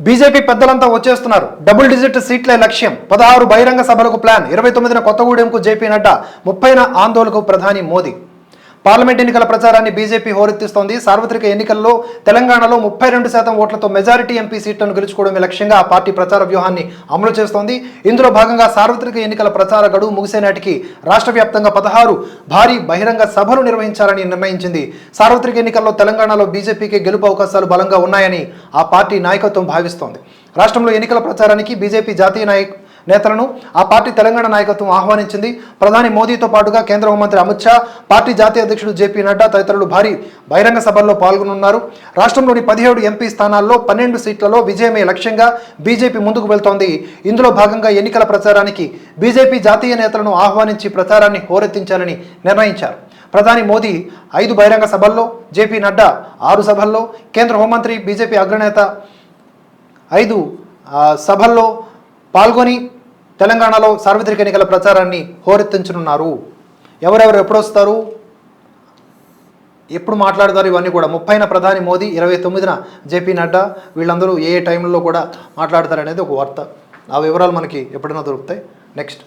BJP పెద్దలంతా వచ్చేస్తున్నారు. Double digit సీట్లే లక్ష్యం. పదహారు బహిరంగ సభలకు ప్లాన్. ఇరవై తొమ్మిదిన కొత్తగూడెంకు జేపీ నడ్డా ముప్పైన ఆందోళనకు ప్రధాని మోదీ. పార్లమెంట్ ఎన్నికల ప్రచారాన్ని బీజేపీ హోరెత్తిస్తోంది. సార్వత్రిక ఎన్నికల్లో తెలంగాణలో ముప్పై రెండు శాతం ఓట్లతో మెజారిటీ ఎంపీ సీట్లను గెలుచుకోవడమే లక్ష్యంగా ఆ పార్టీ ప్రచార వ్యూహాన్ని అమలు చేస్తోంది. ఇందులో భాగంగా సార్వత్రిక ఎన్నికల ప్రచార గడువు ముగిసే నాటికి రాష్ట్ర వ్యాప్తంగా పదహారు భారీ బహిరంగ సభలు నిర్వహించాలని నిర్ణయించింది. సార్వత్రిక ఎన్నికల్లో తెలంగాణలో బీజేపీకి గెలుపు అవకాశాలు బలంగా ఉన్నాయని ఆ పార్టీ నాయకత్వం భావిస్తోంది. రాష్ట్రంలో ఎన్నికల ప్రచారానికి బీజేపీ జాతీయ నాయకు నేతలను ఆ పార్టీ తెలంగాణ నాయకత్వం ఆహ్వానించింది. ప్రధాని మోదీతో పాటుగా కేంద్ర హోంమంత్రి అమిత్ షా పార్టీ జాతీయ అధ్యక్షుడు జేపీ నడ్డా తదితరులు భారీ బహిరంగ సభల్లో పాల్గొనున్నారు. రాష్ట్రంలోని పదిహేడు ఎంపీ స్థానాల్లో పన్నెండు సీట్లలో విజయమే లక్ష్యంగా బీజేపీ ముందుకు వెళ్తోంది. ఇందులో భాగంగా ఎన్నికల ప్రచారానికి బీజేపీ జాతీయ నేతలను ఆహ్వానించి ప్రచారాన్ని హోరెత్తించాలని నిర్ణయించారు. ప్రధాని మోదీ ఐదు బహిరంగ సభల్లో జేపీ నడ్డా ఆరు సభల్లో కేంద్ర హోంమంత్రి బీజేపీ అగ్రనేత ఐదు సభల్లో పాల్గొని తెలంగాణలో సార్వత్రిక ఎన్నికల ప్రచారాన్ని హోరెత్తించనున్నారు. ఎవరెవరు ఎప్పుడొస్తారు? ఎప్పుడు మాట్లాడతారు? ఇవన్నీ కూడా ముప్పైన ప్రధాని మోదీ ఇరవై తొమ్మిదిన జేపీ నడ్డా వీళ్ళందరూ ఏ ఏ టైంలో కూడా మాట్లాడతారనేది ఒక వార్త. ఆ వివరాలు మనకి ఎప్పుడైనా దొరుకుతాయి. నెక్స్ట్.